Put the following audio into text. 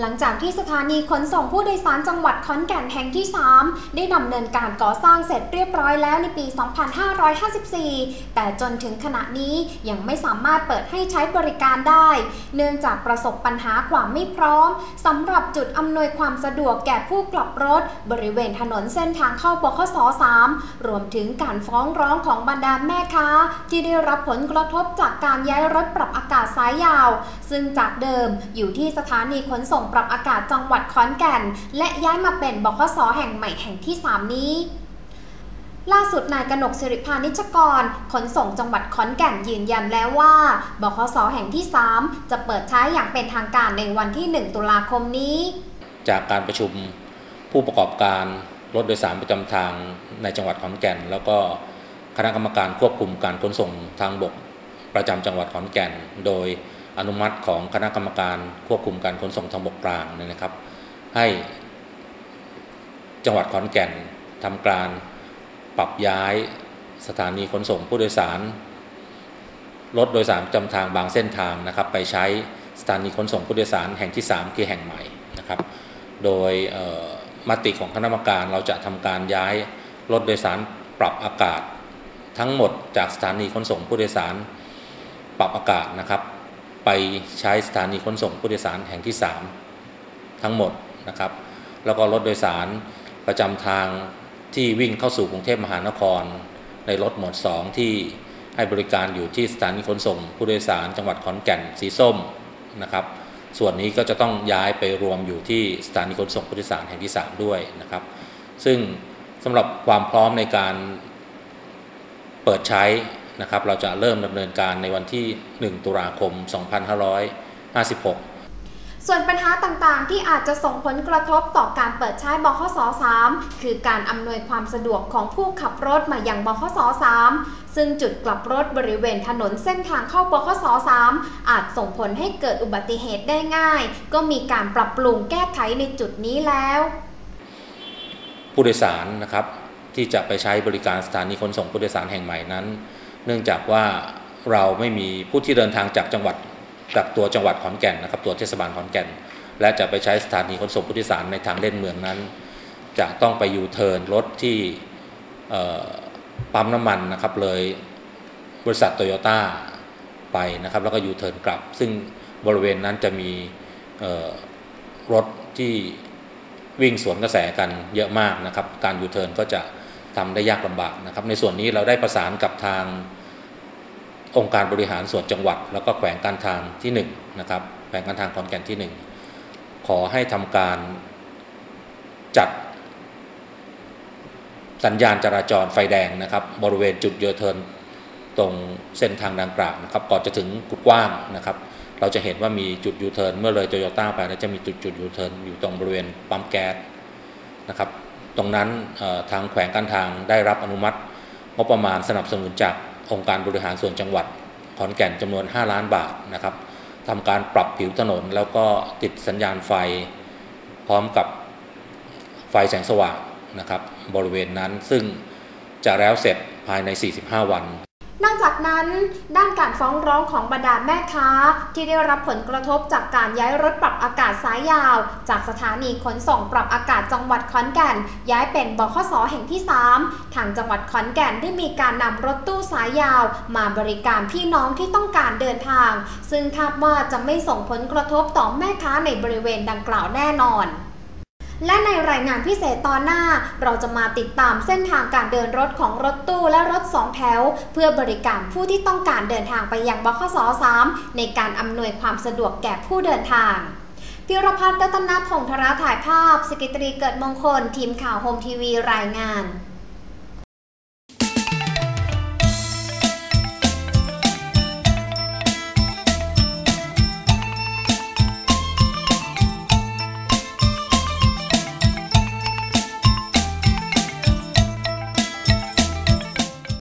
หลังจากที่สถานีขนส่งผู้โดยสารจังหวัดขอนแก่นแห่งที่ 3 ได้ดำเนินการก่อสร้างเสร็จเรียบร้อยแล้วในปี 2554 แต่จนถึงขณะนี้ยังไม่สามารถเปิดให้ใช้บริการได้ เนื่องจากประสบปัญหาความไม่พร้อมสำหรับจุดอำนวยความสะดวกแก่ผู้กลับรถ บริเวณถนนเส้นทางเข้าบขส3รวมถึงการฟ้องร้องของบรรดาแม่ค้า ที่ได้รับผลกระทบจากการย้ายรถปรับอากาศสายยาว ซึ่งจากเดิมอยู่ที่สถานีขนส่งปรับอากาศจังหวัดขอนแก่น และย้ายมาเป็นบขสแห่งใหม่แห่งที่ 3 นี้ล่าสุดนายกนกสิริพานิชกร ขนส่งจังหวัดขอนแก่นยืนยันแล้วว่าบขสแห่งที่ 3 จะเปิดใช้อย่างเป็นทางการในวันที่ 1 ตุลาคมนี้ จากการประชุมผู้ประกอบการรถโดยสารประจำทางในจังหวัดขอนแก่น แล้วก็คณะกรรมการควบคุมการขนส่งทางบก ประจำจังหวัดขอนแก่น โดย อนุมัติของคณะกรรมการควบคุมการขนส่งทางบกกลางนะครับ ให้จังหวัดขอนแก่นทำการปรับย้ายสถานีขนส่งผู้โดยสารรถโดยสารจำทางบางเส้นทางนะครับ ไปใช้สถานีขนส่งผู้โดยสารแห่งที่ 3 คือแห่งใหม่นะครับ โดยมติของคณะกรรมการเราจะทำการย้ายรถโดยสารปรับอากาศ ทั้งหมดจากสถานีขนส่งผู้โดยสารปรับอากาศนะครับ ไปใช้สถานีขนส่งผู้โดยสารแห่งที่ 3 ทั้งหมดนะครับ แล้วก็รถโดยสารประจำทางที่วิ่งเข้าสู่กรุงเทพมหานคร ในรถหมวด 2 ที่ให้บริการอยู่ที่สถานีขนส่ง ผู้โดยสารจังหวัดขอนแก่นสีส้มนะครับ ส่วนนี้ก็จะต้องย้ายไปรวมอยู่ที่สถานีขนส่งผู้โดยสารแห่งที่ 3 ด้วยนะครับ ซึ่งสำหรับความพร้อมในการเปิดใช้ นะครับ เราจะเริ่มดำเนินการในวันที่ 1 ตุลาคม 2556ส่วนปัญหาต่างๆ ที่อาจจะส่งผลกระทบต่อการเปิดใช้บขส3คือการอำนวยความสะดวกของผู้ขับรถมายังบขส3ซึ่งจุดกลับรถบริเวณถนนเส้นทางเข้าบขส3อาจส่งผลให้เกิดอุบัติเหตุได้ง่าย ก็มีการปรับปรุงแก้ไขในจุดนี้แล้ว ผู้โดยสารนะครับที่จะไปใช้บริการสถานีขนส่งผู้โดยสารแห่งใหม่นั้น เนื่องจากว่าเราไม่มีผู้ที่เดินทางจากจังหวัดจากตัวจังหวัดขอนแก่นนะครับ ตัวเทศบาลขอนแก่น และจะไปใช้สถานีขนส่งผู้โดยสารในทางเล่นเมืองนั้น จะต้องไปยูเทิร์นรถที่ปั๊มน้ำมันนะครับเลยบริษัทโตโยต้าไปนะครับแล้วก็ยูเทิร์นกลับ ซึ่งบริเวณนั้นจะมีรถที่วิ่งสวนกระแสกันเยอะมากนะครับ การยูเทิร์นก็จะ ทำได้ยากลำบากนะครับ ในส่วนนี้เราได้ประสานกับทางองค์การบริหารส่วนจังหวัด แล้วก็แขวงการทางที่1นนะครับแขวงการทางขอนแก่นที่ 1 ขอให้ทำการจัดสัญญาณจราจรไฟแดงนะครับ บริเวณจุดเยอเทินตรงเส้นทางดังกล่าวนะครับ ก่อนจะถึงกุดกว้างนะครับ เราจะเห็นว่ามีจุดยูเทิร์นเมื่อเลยโตโยต้าไปแล้วจะมีจุดจุดยูเทิร์นอยู่ตรงบริเวณปั๊มแก๊สนะครับ ตรงนั้นทางแขวงการทางได้รับอนุมัติงบประมาณสนับสนุนจากองค์การบริหารส่วนจังหวัดขอนแก่นจำนวน 5 ล้านบาทนะครับทำการปรับผิวถนนแล้วก็ติดสัญญาณไฟ พร้อมกับไฟแสงสว่างนะครับบริเวณนั้นซึ่งจะแล้วเสร็จภายใน 45 วัน นอกจากนั้น ด้านการฟ้องร้องของบรรดาแม่ค้า ที่ได้รับผลกระทบจากการย้ายรถปรับอากาศสายยาว จากสถานีขนส่งปรับอากาศจังหวัดขอนแก่น ย้ายเป็นบขสแห่งที่ 3 ทางจังหวัดขอนแก่นได้มีการนำรถตู้สายยาว มาบริการพี่น้องที่ต้องการเดินทาง ซึ่งคาดว่าจะไม่ส่งผลกระทบต่อแม่ค้าในบริเวณดังกล่าวแน่นอน และในรายงานพิเศษตอนหน้า เราจะมาติดตามเส้นทางการเดินรถของรถตู้และรถสองแถว เพื่อบริการผู้ที่ต้องการเดินทางไปยังบขส3ในการอำนวยความสะดวกแก่ผู้เดินทางพิรพัฒน์รัตนพงศ์ธราถ่ายภาพ สกิตรีเกิดมงคล ทีมข่าวโฮมทีวีรายงาน